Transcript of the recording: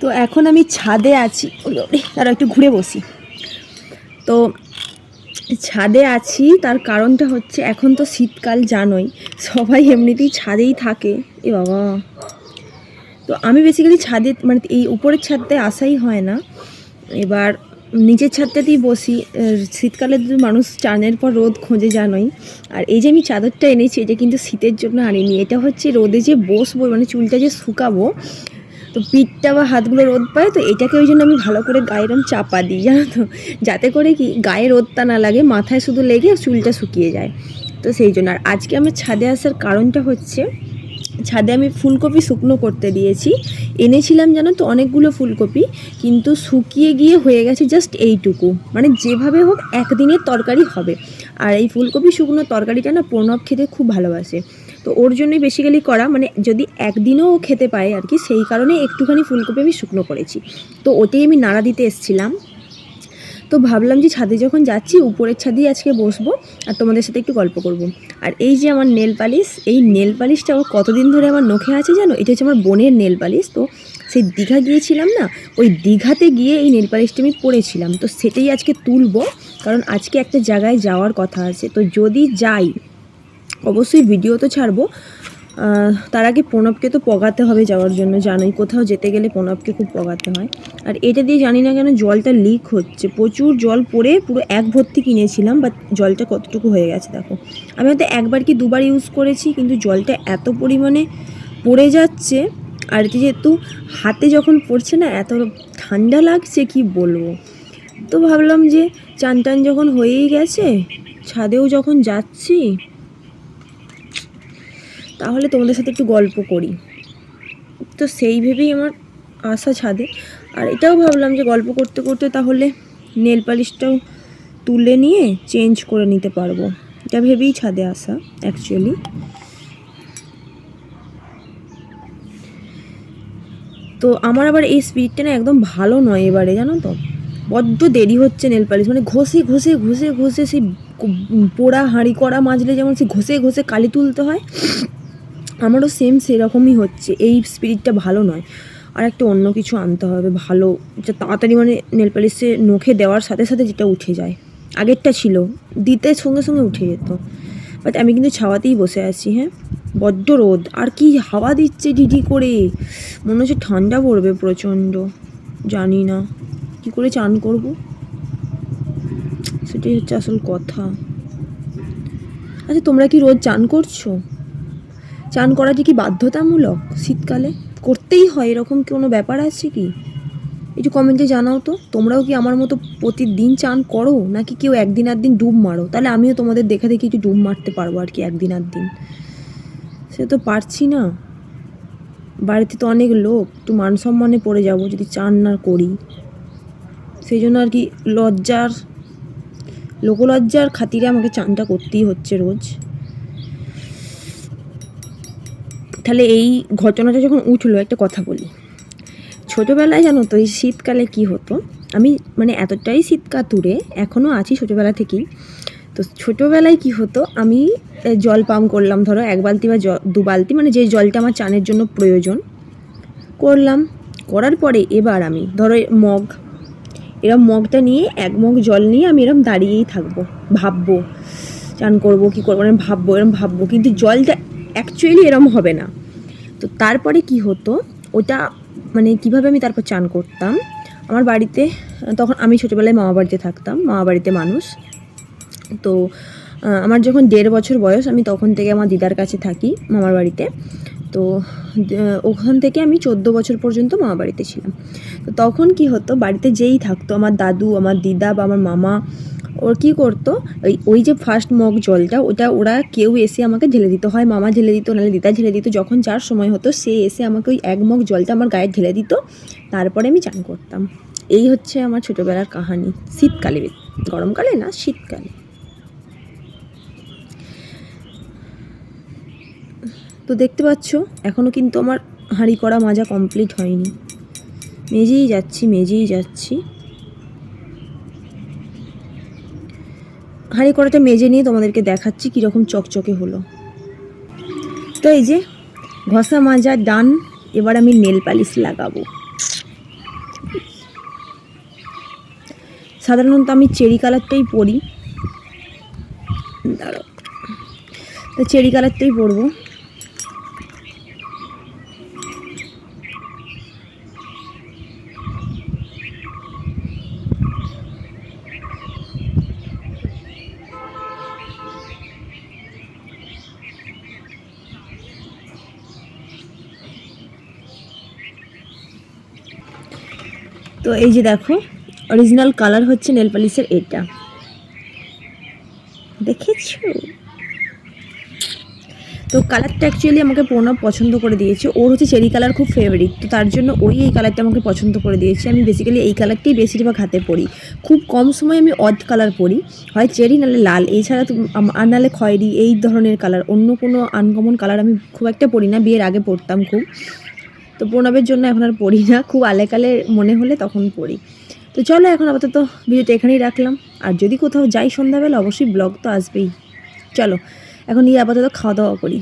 তো এখন আমি ছাদে আছি। তারা একটু ঘুরে বসি। তো ছাদে আছি, তার কারণটা হচ্ছে এখন তো শীতকাল জানোই, সবাই এমনিতেই ছাদেই থাকে। এ বাবা। তো আমি বেসিক্যালি ছাদে মানে এই উপরের ছাদটায় আসাই হয় না। এবার নিচের ছাদটাতেই বসি। শীতকালে মানুষ চানের পর রোদ খোঁজে জানোই। আর এই যে আমি চাদরটা এনেছি, এটা কিন্তু শীতের জন্য আনিনি। এটা হচ্ছে রোদে যে বসবো মানে চুলটা যে শুকাবো তো পিঠটা বা হাতগুলো রোদ পায়, তো এটাকে ওই জন্য আমি ভালো করে গায়ের রং চাপা দিই, জানো তো? যাতে করে কি গায়ে রোদটা না লাগে, মাথায় শুধু লেগে চুলটা শুকিয়ে যায়। তো সেই জন্য, আর আজকে আমার ছাদে আসার কারণটা হচ্ছে, ছাদে আমি ফুলকপি শুকনো করতে দিয়েছি। এনেছিলাম জানো তো অনেকগুলো ফুলকপি, কিন্তু শুকিয়ে গিয়ে হয়ে গেছে জাস্ট এইটুকু। মানে যেভাবে হোক একদিনের তরকারি হবে। আর এই ফুলকপি শুকনো তরকারিটা না প্রণব খেতে খুব ভালোবাসে। তো ওর জন্যই বেসিক্যালি করা মানে যদি একদিনও ও খেতে পায় আর কি, সেই কারণে একটুখানি ফুলকপি আমি শুকনো করেছি। তো ওতেই আমি নাড়া দিতে এসছিলাম। তো ভাবলাম যে ছাদে যখন যাচ্ছি, উপরের ছাদেই আজকে বসবো আর তোমাদের সাথে একটু গল্প করব। আর এই যে আমার নেল পালিশ, এই নেল পালিশটা আমার কতদিন ধরে আমার নখে আছে জানো? এটা হচ্ছে আমার বোনের নেল পালিশ। তো সেই দীঘা গিয়েছিলাম না, ওই দীঘাতে গিয়ে এই নেল পালিশটা আমি পরেছিলাম। তো সেটাই আজকে তুলবো, কারণ আজকে একটা জায়গায় যাওয়ার কথা আছে। তো যদি যাই অবশ্যই ভিডিও তো ছাড়বো। তার আগে প্রণবকে তো পগাতে হবে যাওয়ার জন্য, জানোই কোথাও যেতে গেলে প্রণবকে খুব পগাতে হয়। আর এটা দিয়ে জানি না কেন জলটা লিক হচ্ছে। প্রচুর জল পড়ে পুরো এক ভর্তি কিনেছিলাম বাট জলটা কতটুকু হয়ে গেছে দেখো। আমি হয়তো একবার কি দুবার ইউজ করেছি, কিন্তু জলটা এত পরিমাণে পড়ে যাচ্ছে। আর যেহেতু হাতে যখন পড়ছে না, এত ঠান্ডা লাগছে, কি বলব? তো ভাবলাম যে চান টান যখন হয়েই গেছে, ছাদেও যখন যাচ্ছি তাহলে তোমাদের সাথে একটু গল্প করি। তো সেই ভেবেই আমার আসা ছাদে। আর এটাও ভাবলাম যে গল্প করতে করতে তাহলে নেল পালিশটাও তুলে নিয়ে চেঞ্জ করে নিতে পারব। এটা ভেবেই ছাদে আসা অ্যাকচুয়ালি তো আমার আবার এই স্পিডটা না একদম ভালো নয় এবারে, জানো তো? বড্ড দেরি হচ্ছে নেল পালিশ মানে ঘষে ঘষে ঘষে ঘষে সেই পোড়া হাঁড়ি করা মাজলে যেমন সেই ঘষে ঘষে কালি তুলতে হয় আমারও সেম সেরকমই হচ্ছে। এই স্পিরিটটা ভালো নয়। আর একটা অন্য কিছু আনতে হবে, ভালো। যা তাড়াতাড়ি মানে নেল পালিশে নখে দেওয়ার সাথে সাথে যেটা উঠে যায়। আগেরটা ছিল, দিতে সঙ্গে সঙ্গে উঠে যেত। বাট আমি কিন্তু ছাওয়াতেই বসে আছি হ্যাঁ? বড্ড রোদ। আর কি হাওয়া দিচ্ছে ঢিঢি করে। মনে হচ্ছে ঠান্ডা পড়বে প্রচণ্ড। জানি না। কি করে চান করব? সেটাই হচ্ছে আসল কথা। আচ্ছা তোমরা কি রোজ চান করছ? চান করাটা কি বাধ্যতামূলক শীতকালে? করতেই হয়, এরকম কোনো ব্যাপার আছে কি? একটু কমেন্টে জানাও তো, তোমরাও কি আমার মতো প্রতিদিন চান করো, নাকি কেউ একদিন আর দিন ডুব মারো? তাহলে আমিও তোমাদের দেখে দেখে একটু ডুব মারতে পারব আর কি একদিন আর দিন সে তো পারছি না। বাড়িতে তো অনেক লোক একটু মান সম্মানে পড়ে যাব যদি চান না করি। সেই জন্য আর কি লজ্জার, লোকলজ্জার খাতিরে আমাকে চানটা করতেই হচ্ছে রোজ। তাহলে এই ঘটনাটা যখন উঠল, একটা কথা বলি। ছোটোবেলায় জানো তো, এই শীতকালে কি হতো? আমি মানে এতটাই শীত কাতুরে এখনও আছি ছোটোবেলা থেকেই। তো ছোটোবেলায় কি হতো, আমি জল পাম্প করলাম, ধরো এক বালতি বা দু বালতি মানে যে জলটা আমার চানের জন্য প্রয়োজন, করলাম। করার পরে এবার আমি, ধরো মগ। এরম মগটা নিয়ে, এক মগ জল নিয়ে আমি এরম দাঁড়িয়েই থাকব, ভাববো, চান করব, কি করব মানে ভাববো, এরম ভাববো। কিন্তু জলটা অ্যাকচুয়ালি এরম হবে না। তো তারপরে কি হতো ওটা মানে কীভাবে আমি তারপর চান করতাম, আমার বাড়িতে, তখন আমি ছোটোবেলায় মামা বাড়িতে থাকতাম মামা বাড়িতে মানুষ। তো আমার যখন দেড় বছর বয়স, আমি তখন থেকে আমার দিদার কাছে থাকি মামার বাড়িতে। তো ওখান থেকে আমি চোদ্দ বছর পর্যন্ত মামা বাড়িতে ছিলাম। তো তখন কি হতো, বাড়িতে যেই থাকতো, আমার দাদু, আমার দিদা বা আমার মামা ওর কী করতো? ওই ওই যে ফার্স্ট মগ জলটা, ওটা ওরা কেউ এসে আমাকে ঢেলে দিত। হয় মামা ঢেলে দিত, নাহলে দিদা ঢেলে দিত, যখন যার সময় হতো, সে এসে আমাকে ওই এক মগ জলটা আমার গায়ে ঢেলে দিত। তারপরে আমি চান করতাম। এই হচ্ছে আমার ছোটোবেলার কাহানি। শীতকালে, গরমকালে না, শীতকালে। তো দেখতে পাচ্ছ এখনও কিন্তু আমার হাঁড়ি করা মাজা কমপ্লিট হয়নি। মেজেই যাচ্ছি মেজেই যাচ্ছি। হাঁড়ি কড়াতে মেজে নিয়ে তোমাদেরকে দেখাচ্ছি কীরকম চকচকে হলো। তো এই যে, ঘষা মাজা ডান, এবার আমি নেল পালিশ লাগাবো। সাধারণত আমি চেরি কালারটাই পরি। তো চেরি কালারটাই পরবো। তো এই যে দেখো অরিজিনাল কালার হচ্ছে নেল পালিশের এটা। দেখেছ? তো কালারটা অ্যাকচুয়ালি আমাকে প্রণব পছন্দ করে দিয়েছে। ওর হচ্ছে চেরি কালার খুব ফেভারিট তো তার জন্য ওই, এই কালারটা আমাকে পছন্দ করে দিয়েছে। আমি বেসিক্যালি এই কালারটাই বেশিরভাগ হাতে পরি। খুব কম সময় আমি অড কালার পরি। হয় চেরি নালে লাল। এছাড়া তো আর নালে খয়েরি, এই ধরনের কালার অন্য কোনো আনকমন কালার আমি খুব একটা পরি না। বিয়ের আগে পরতাম খুব। তো প্রণবের জন্য এখন আর পড়ি না। খুব আলেকালে মনে হলে তখন পড়ি। তো চলো এখন আপাতত ভিডিওটা এখানেই রাখলাম। আর যদি কোথাও যাই সন্ধ্যাবেলা, অবশ্যই ব্লগ তো আসবেই। চলো, এখন নিয়ে আপাতত খাওয়া দাওয়া করি।